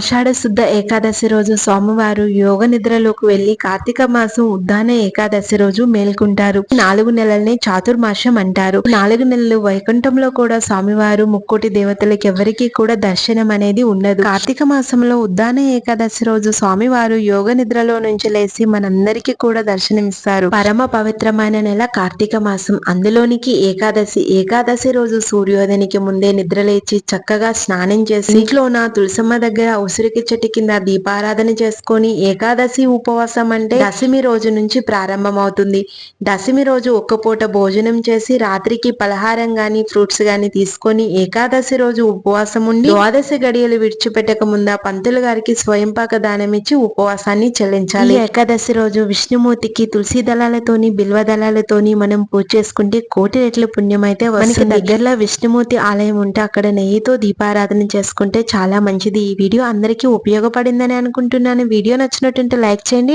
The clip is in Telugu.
ఆషాఢ శుద్ధ ఏకాదశి రోజు స్వామివారు యోగ నిద్రలోకి వెళ్ళి కార్తీక మాసం ఉద్దాన ఏకాదశి రోజు మేల్కుంటారు. నాలుగు నెలల్ని చాతుర్మాసం అంటారు. నాలుగు నెలలు వైకుంఠంలో కూడా స్వామివారు ముక్కోటి దేవతలకు ఎవరికి కూడా దర్శనం అనేది ఉండదు. కార్తీక మాసంలో ఉద్దాన ఏకాదశి రోజు స్వామివారు యోగ నిద్రలో నుంచి లేచి మనందరికీ కూడా దర్శనమిస్తారు. పరమ పవిత్రమైన నెల కార్తీక మాసం. అందులోనికి ఏకాదశి. ఏకాదశి రోజు సూర్యోదయానికి ముందే నిద్రలేచి చక్కగా స్నానం చేసి ఇంట్లోన తులసమ్మ దగ్గర ఉసిరికి చెట్టు కింద దీపారాధన చేసుకొని ఏకాదశి ఉపవాసం అంటే దశమి రోజు నుంచి ప్రారంభమవుతుంది. దశమి రోజు ఒక్క పూట భోజనం చేసి రాత్రికి పలహారం గాని ఫ్రూట్స్ గాని తీసుకొని ఏకాదశి రోజు ఉపవాసం ఉండి ద్వాదశి గడియలు విడిచిపెట్టక ముందా పంతులు గారికి స్వయంపాక దానం ఇచ్చి ఉపవాసాన్ని చెల్లించాలి. ఏకాదశి రోజు విష్ణుమూర్తికి తులసి దళాలతోని బిల్వ దళాలతోని మనం పూజ చేసుకుంటే కోటి రెట్ల పుణ్యం అయితే మనకి దగ్గరలో విష్ణుమూర్తి ఆలయం ఉంటే అక్కడ నెయ్యితో దీపారాధన చేసుకుంటే చాలా మంచిది. ఈ వీడియో అందరికీ ఉపయోగపడిందని అనుకుంటున్నాను. వీడియో నచ్చినట్టుంటే లైక్ చేయండి